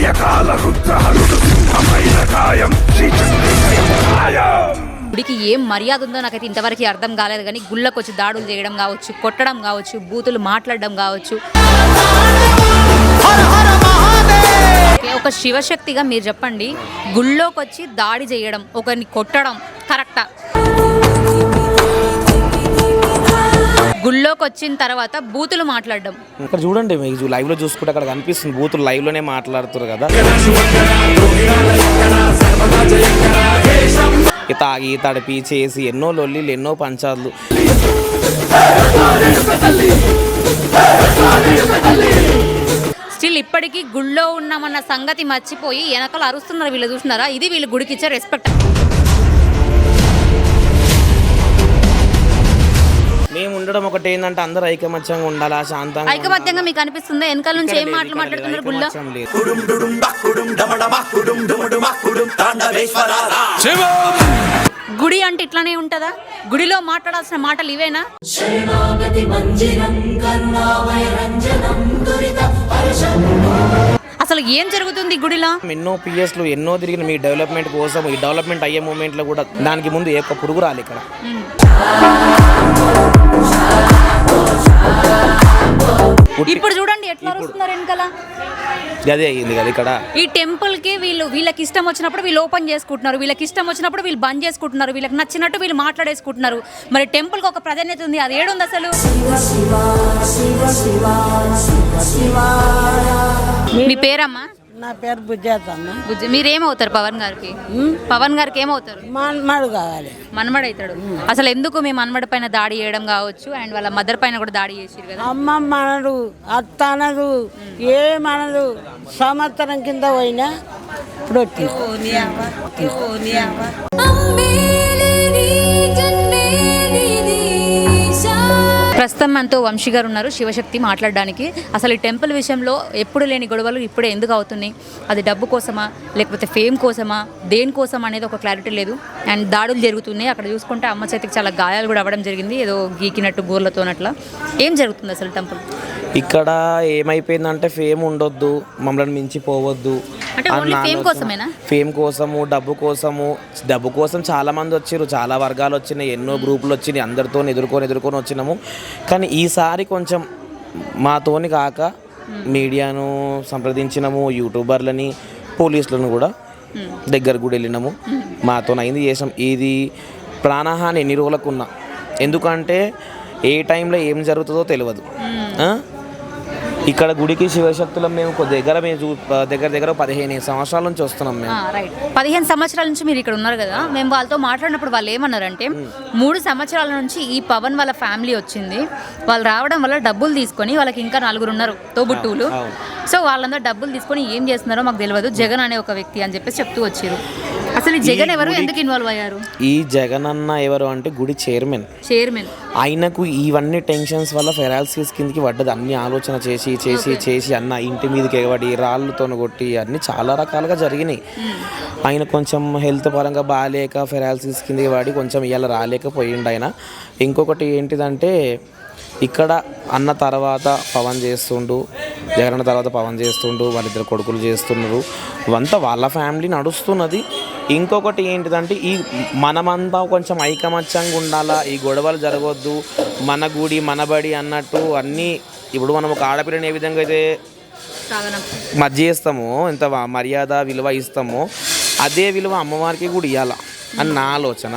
రుద్రహరుడు సింహమైన కాయం గుడికి ఏం మర్యాద ఉందో నాకైతే ఇంతవరకు అర్థం కాలేదు కానీ గుళ్ళకు వచ్చి దాడులు చేయడం కావచ్చు కొట్టడం కావచ్చు బూతులు మాట్లాడడం కావచ్చు. ఒక శివశక్తిగా మీరు చెప్పండి గుళ్ళోకి వచ్చి దాడి చేయడం ఒకరిని కొట్టడం కరెక్టా? గుళ్ళోకి వచ్చిన తర్వాత బూతులు మాట్లాడడం. ఇక్కడ చూడండి మీకు లైవ్లో చూసుకుంటే అక్కడ కనిపిస్తుంది. బూతులు లైవ్లోనే మాట్లాడుతారు కదా. తాగి తడిపి చేసి ఎన్నో లొల్లీలు ఎన్నో పంచాలు స్టిల్ ఇప్పటికీ గుళ్ళో ఉన్నామన్న సంగతి మర్చిపోయి వెనకాల అరుస్తున్నారు వీళ్ళు చూస్తున్నారా? ఇది వీళ్ళు గుడికి ఇచ్చే రెస్పెక్ట్ మేము ఉండడం ఒకటి ఏంటంటే అందరూ ఐకమత్యంగా ఉండాలా శాంతంగా ఐకమత్యంగా మీకు అనిపిస్తుందా వెనకాల నుంచి ఏం మాటలు మాట్లాడుతున్నారు గుళ్ళో. గుడి అంటే ఇట్లానే ఉంటుందా? గుడిలో మాట్లాడాల్సిన మాటలు ఇవేనా? అసలు ఏం జరుగుతుంది గుడిలో? ఎన్నో పిఎస్లు ఎన్నో తిరిగిన మీ డెవలప్మెంట్ కోసం ఈ డెవలప్మెంట్ అయ్యే మూమెంట్లో కూడా దానికి ముందు ఏ ఒక్క పురుగు రాలి ఇక్కడ. ఇప్పుడు చూడండి ఎట్లా అరుస్తున్నారు వెనకాల? అదే అయ్యింది కదా ఇక్కడ. ఈ టెంపుల్కి వీళ్ళు వీళ్ళకి ఇష్టం వచ్చినప్పుడు వీళ్ళు ఓపెన్ చేసుకుంటున్నారు. వీళ్ళకి ఇష్టం వచ్చినప్పుడు వీళ్ళు బంద్ చేసుకుంటున్నారు. వీళ్ళకి నచ్చినట్టు వీళ్ళు మాట్లాడేసుకుంటున్నారు. మరి టెంపుల్కి ఒక ప్రాధాన్యత ఉంది అది ఏడుంది అసలు? మీ పేరమ్మా? నా పేరు బుజ్జాత అన్న బుజ్జి మీరేమవుతారు పవన్ గారికి? పవన్ గారికి ఏమవుతారు? మన్మడు కావాలి. మన్మడు అవుతాడు అసలు ఎందుకు మీ మన్మడి పైన దాడి చేయడం కావచ్చు? అండ్ వాళ్ళ మదర్ పైన కూడా దాడి చేసిరు కదా? అమ్మ మనడు అత్త అనదు ఏమనదు సంవత్సరం కింద పోయినా ఇప్పుడు ప్రస్తుతం మనతో వంశీ గారు ఉన్నారు. శివశక్తి మాట్లాడడానికి. అసలు ఈ టెంపుల్ విషయంలో ఎప్పుడు లేని గొడవలు ఇప్పుడే ఎందుకు అవుతున్నాయి? అది డబ్బు కోసమా? లేకపోతే ఫేమ్ కోసమా? దేనికోసం అనేది ఒక క్లారిటీ లేదు. అండ్ దాడులు జరుగుతున్నాయి. అక్కడ చూసుకుంటే అమ్మ చేతికి చాలా గాయాలు కూడా అవ్వడం జరిగింది. ఏదో గీకినట్టు గోర్లతోనట్లా ఏం జరుగుతుంది అసలు టెంపుల్? ఇక్కడ ఏమైపోయిందంటే ఫేమ్ ఉండొద్దు మమ్మల్ని మించిపోవద్దు ఫేమ్ కోసము డబ్బు కోసము డబ్బు కోసం చాలా మంది వచ్చారు చాలా వర్గాలు వచ్చినాయి ఎన్నో గ్రూపులు వచ్చినాయి అందరితో ఎదుర్కొని ఎదుర్కొని వచ్చినాము. కానీ ఈసారి కొంచెం మాతోని కాక మీడియాను సంప్రదించినాము యూట్యూబర్లని పోలీసులను కూడా దగ్గర కూడా వెళ్ళినాము. మాతో అయింది చేసాం. ఇది ప్రాణహాని ఎన్ని రోజులకు ఉన్నా. ఎందుకంటే ఏ టైంలో ఏం జరుగుతుందో తెలియదు? ఇక్కడ గుడికి శివశక్తులం మేము దగ్గర మేము దగ్గర దగ్గర పదిహేను సంవత్సరాల నుంచి వస్తున్నాం మేము. రైట్ పదిహేను సంవత్సరాల నుంచి మీరు ఇక్కడ ఉన్నారు కదా మేము వాళ్ళతో మాట్లాడినప్పుడు వాళ్ళు ఏమన్నారంటే మూడు సంవత్సరాల నుంచి ఈ పవన్ వాళ్ళ ఫ్యామిలీ వచ్చింది వాళ్ళు రావడం వల్ల డబ్బులు తీసుకొని వాళ్ళకి ఇంకా నలుగురు ఉన్నారు తోబుట్టువులు. సో వాళ్ళందరూ డబ్బులు తీసుకొని ఏం చేస్తున్నారో మాకు తెలియదు జగన్ అనే ఒక వ్యక్తి అని చెప్పేసి చెప్తూ వచ్చారు అసలు ఈ జగన్ ఎవరు? ఎందుకు ఇన్వాల్వ్ అయ్యారు? ఈ జగన్ అన్న ఎవరు అంటే గుడి చైర్మన్. చైర్మన్. ఆయనకు ఇవన్నీ టెన్షన్స్ వల్ల ఫెరాలసిస్ కిందకి పడ్డది. అన్ని ఆలోచన చేసి చేసి చేసి అన్న ఇంటి మీదకి ఎగబడి రాళ్ళతో కొట్టి అన్ని చాలా రకాలుగా జరిగినాయి. ఆయన కొంచెం హెల్త్ పరంగా బాగాలేక ఫెరాలసిస్ కిందకి పడి కొంచెం ఇవాళ రాలేకపోయిండు ఆయన. ఇంకొకటి ఏంటిదంటే ఇక్కడ అన్న తర్వాత పవన్ చేస్తుండు జగన్ తర్వాత పవన్ చేస్తుండు వాళ్ళిద్దరు కొడుకులు చేస్తున్నారు. అంతా వాళ్ళ ఫ్యామిలీ నడుస్తున్నది. ఇంకొకటి ఏంటిదంటే ఈ మనమంతా కొంచెం ఐకమత్యంగా ఉండాలా? ఈ గొడవలు జరగవద్దు మన గుడి మన బడి అన్నట్టు అన్నీ ఇప్పుడు మనం ఒక ఆడపిల్లని ఏ విధంగా అయితే మధ్య చేస్తామో ఎంత మర్యాద విలువ ఇస్తామో అదే విలువ అమ్మవారికి కూడా ఇవ్వాల అని నా ఆలోచన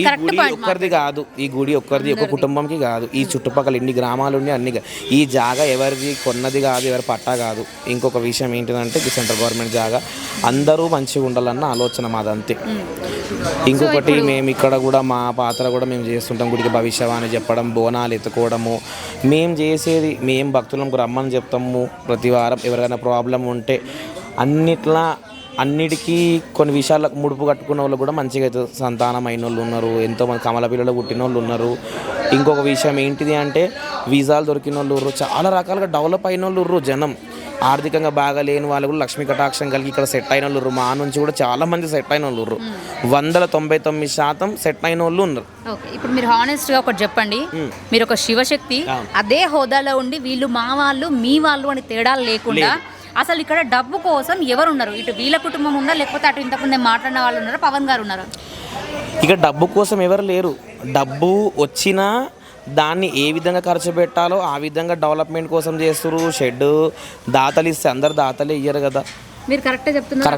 ఈ గుడి ఒక్కరిది కాదు. ఈ గుడి ఒక్కరిది ఒక కుటుంబంకి కాదు. ఈ చుట్టుపక్కల ఎన్ని గ్రామాలు ఉన్నాయి అన్ని ఈ జాగా ఎవరిది కొన్నది కాదు ఎవరి పట్టా కాదు. ఇంకొక విషయం ఏంటిదంటే ఇది సెంట్రల్ గవర్నమెంట్ జాగా. అందరూ మంచిగా ఉండాలన్న ఆలోచన మాదంతే. ఇంకొకటి మేము ఇక్కడ కూడా మా పాత్ర కూడా మేము చేస్తుంటాం గుడికి భవిష్యవాణి చెప్పడం బోనాలు ఎత్తుకోవడము. మేము చేసేది మేము భక్తులకు రమ్మని చెప్తాము. ప్రతి వారం ఎవరికైనా ప్రాబ్లం ఉంటే అన్నిట్లా అన్నిటికీ కొన్ని విషయాలకు ముడుపు కట్టుకున్న వాళ్ళు కూడా మంచిగా అవుతుంది సంతానం అయిన వాళ్ళు ఉన్నారు. ఎంతోమంది కమల పిల్లలు పుట్టిన వాళ్ళు ఉన్నారు. ఇంకొక విషయం ఏంటిది అంటే వీసాలు దొరికిన వాళ్ళు ఉర్రు. చాలా రకాలుగా డెవలప్ అయిన వాళ్ళు ఉర్రు జనం. ఆర్థికంగా బాగా లేని వాళ్ళు కూడా లక్ష్మీ కటాక్షం కలిగి ఇక్కడ సెట్ అయిన వాళ్ళు. మా నుంచి కూడా చాలా మంది సెట్ అయిన వాళ్ళు ఉర్రు. వందల తొంభై తొమ్మిది శాతం సెట్ అయిన వాళ్ళు ఉన్నారు ఇప్పుడు మీరు హానెస్ట్గా ఒకటి చెప్పండి. మీరు ఒక శివశక్తి. అదే హోదాలో ఉండి వీళ్ళు మా వాళ్ళు మీ వాళ్ళు అని తేడాలు లేకుండా అసలు ఇక్కడ డబ్బు కోసం ఎవరు ఉన్నారు ఇటు వీళ్ళ కుటుంబం ఉందా? లేకపోతే అటు ఇంతకుముందే మాట్లాడిన వాళ్ళు ఉన్నారా? పవన్ గారు ఉన్నారా? ఇక డబ్బు కోసం ఎవరు లేరు. డబ్బు వచ్చినా దాన్ని ఏ విధంగా ఖర్చు పెట్టాలో ఆ విధంగా డెవలప్మెంట్ కోసం చేస్తారు షెడ్ దాతలు ఇస్తే అందరు దాతలే ఇయ్యరు కదా. మీరు కరెక్టే చెప్తున్నారు.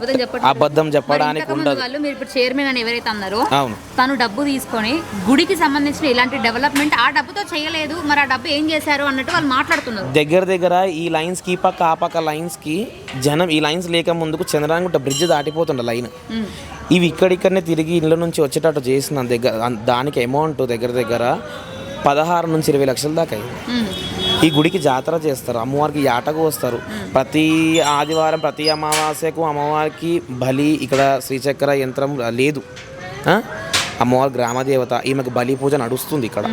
అబద్ధం చెప్పడానికి ఉండదు. వాళ్ళు మీరు ఇప్పుడు చైర్మన్ అని ఎవరైతే అన్నారో అవును తను డబ్బు తీసుకొని గుడికి సంబంధించిన ఇలాంటి డెవలప్మెంట్ ఆ డబ్బుతో చేయలేదు మరి ఆ డబ్బు ఏం చేశారు అన్నట్టు వాళ్ళు మాట్లాడుతున్నారు దగ్గర దగ్గర ఈ లైన్స్కి పక్క ఆ పక్క లైన్స్కి జనం ఈ లైన్స్ లేక ముందుకు చంద్రాంగుంట బ్రిడ్జ్ దాటిపోతుండే లైన్. ఇవి ఇక్కడిక్కడనే తిరిగి ఇళ్ళ నుంచి వచ్చేటట్టు చేసిన దగ్గర దానికి అమౌంట్ దగ్గర దగ్గర పదహారు నుంచి ఇరవై లక్షల దాకా అయింది. ఈ గుడికి జాతర చేస్తారు. అమ్మవారికి యాటకు వస్తారు. ప్రతి ఆదివారం ప్రతి అమావాస్యకు అమ్మవారికి బలి ఇక్కడ శ్రీచక్ర యంత్రం లేదు? అమ్మవారి గ్రామదేవత ఈమెకు బలి పూజ నడుస్తుంది ఇక్కడ?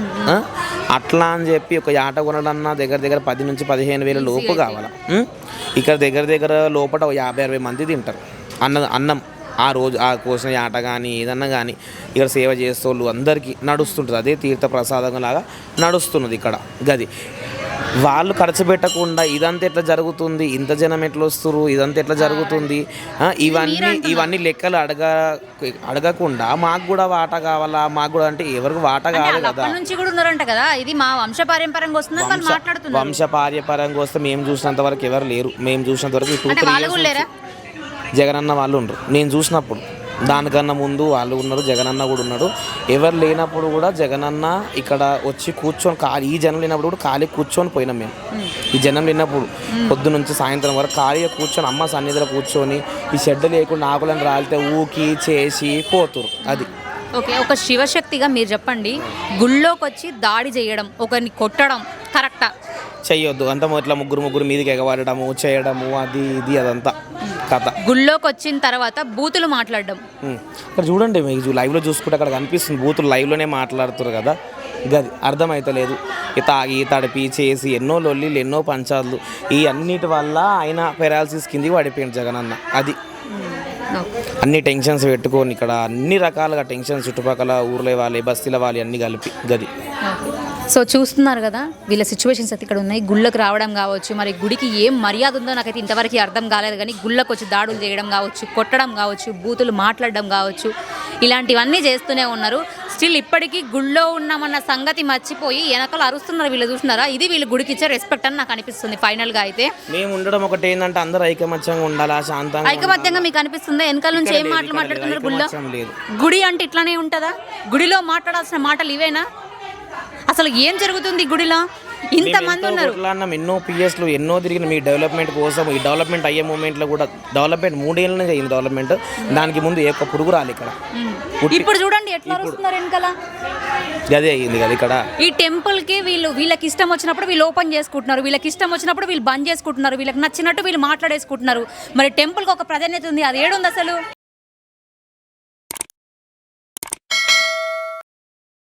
అట్లా అని చెప్పి ఒక యాట కొనడన్నా దగ్గర దగ్గర పది నుంచి పదిహేను వేల లోపు కావాలా? ఇక్కడ దగ్గర దగ్గర లోపల యాభై అరవై మంది తింటారు. అన్న అన్నం ఆ రోజు ఆ కోసిన ఆట కానీ ఏదన్నా కానీ ఇక్కడ సేవ చేసేవాళ్ళు అందరికీ నడుస్తుంటుంది. అదే తీర్థ ప్రసాదం లాగా నడుస్తున్నది ఇక్కడ గది. వాళ్ళు ఖర్చు పెట్టకుండా ఇదంతా ఎట్లా జరుగుతుంది? ఇంత జనం ఎట్లా వస్తురు ఇదంతా ఎట్లా జరుగుతుంది? ఇవన్నీ ఇవన్నీ లెక్కలు అడగ అడగకుండా మాకు కూడా వాటా కావాలా? మాకు కూడా అంటే ఎవరికి వాటా కాదు కదా. నుంచి కూడా ఉన్నారంట కదా? ఇది మా వంశ వాళ్ళు మాట్లాడుతున్నారు. వంశ పార్యపరంగా వస్తే మేము చూసినంత వరకు ఎవరు లేరు. మేము చూసినంత వరకు టూ త్రీ కూడా లేరా? జగనన్న వాళ్ళు ఉండరు. నేను చూసినప్పుడు. దానికన్నా ముందు వాళ్ళు ఉన్నారు జగనన్న కూడా ఉన్నాడు. ఎవరు లేనప్పుడు కూడా జగనన్న ఇక్కడ వచ్చి కూర్చొని ఖాళీ ఈ జనం లేనప్పుడు కూడా ఖాళీ కూర్చొని పోయినాం మేము. ఈ జనం లేనప్పుడు పొద్దు నుంచి సాయంత్రం వరకు ఖాళీగా కూర్చొని అమ్మ సన్నిధిలో కూర్చొని ఈ షెడ్ లేకుండా ఆకులను రాలితే ఊకి చేసి పోతురు. అది. ఓకే ఒక శివశక్తిగా మీరు చెప్పండి. గుళ్ళోకి వచ్చి దాడి చేయడం ఒకరిని కొట్టడం కరెక్టా? చెయ్యొద్దు. అంతా ఇట్లా ముగ్గురు ముగ్గురు మీదకి ఎగబడము చేయడము అది ఇది అదంతా. కథ. గుళ్ళోకి వచ్చిన తర్వాత బూతులు మాట్లాడడం. ఇక్కడ చూడండి మీకు లైవ్లో చూసుకుంటే అక్కడ కనిపిస్తుంది బూతులు లైవ్లోనే మాట్లాడుతారు కదా. గది అర్థమైతలేదు. తాగి తడిపి చేసి ఎన్నో లొల్లిలు ఎన్నో పంచాలు ఈ అన్నిటి వల్ల ఆయన పెరాలసిస్ కిందికి పడిపోయింది జగన్ అన్న. అది. అన్ని టెన్షన్స్ పెట్టుకొని ఇక్కడ అన్ని రకాలుగా టెన్షన్స్ చుట్టుపక్కల ఊర్లో వాళ్ళు బస్తీల వాళ్ళు అన్ని కలిపి గది. సో చూస్తున్నారు కదా వీళ్ళ సిచ్యువేషన్స్ అయితే ఇక్కడ ఉన్నాయి. గుళ్ళకు రావడం కావచ్చు మరి గుడికి ఏం మర్యాద ఉందో నాకైతే ఇంతవరకు అర్థం కాలేదు కానీ గుళ్ళకు వచ్చి దాడులు చేయడం కావచ్చు కొట్టడం కావచ్చు బూతులు మాట్లాడడం కావచ్చు ఇలాంటివన్నీ చేస్తూనే ఉన్నారు. స్టిల్ ఇప్పటికీ గుళ్ళో ఉన్నామన్న సంగతి మర్చిపోయి వెనకలు అరుస్తున్నారు వీళ్ళు చూస్తున్నారా? ఇది వీళ్ళు గుడికి ఇచ్చే రెస్పెక్ట్ అని నాకు అనిపిస్తుంది ఫైనల్గా అయితే. మేము ఉండడం ఒకటి ఏంటంటే అందరూ ఐకమత్యంగా ఉండాలా శాంతంగా ఐకమత్యంగా మీకు అనిపిస్తుందా? వెనకాల నుంచి ఏం మాటలు మాట్లాడుతున్నారు గుళ్ళో? గుడి అంటే ఇట్లానే ఉంటుందా? గుడిలో మాట్లాడాల్సిన మాటలు ఇవేనా? అసలు ఏం జరుగుతుంది గుడిలో? ఇంతమంది ఉన్నారు. కొట్లాడినాం ఎన్నో పిఎస్లు ఎన్నో తిరిగిన మీ డెవలప్మెంట్ కోసం ఈ డెవలప్మెంట్ అయ్యే మూమెంట్లో కూడా డెవలప్మెంట్ మూడేళ్ళ నుంచి అయింది డెవలప్మెంట్. దానికి ముందు ఏ ఒక్క పురుగు రాలి ఇక్కడ. ఇప్పుడు చూడండి ఎట్లా అరుస్తున్నారు వెనకాల. అదే అయ్యింది కదా ఇక్కడ. ఈ టెంపుల్కి వీళ్ళు వీళ్ళకి ఇష్టం వచ్చినప్పుడు వీళ్ళు ఓపెన్ చేసుకుంటున్నారు. వీళ్ళకి ఇష్టం వచ్చినప్పుడు వీళ్ళు బంద్ చేసుకుంటున్నారు. వీళ్ళకి నచ్చినట్టు వీళ్ళు మాట్లాడేసుకుంటున్నారు. మరి టెంపుల్కి ఒక ప్రాధాన్యత ఉంది. అది ఏడుంది అసలు?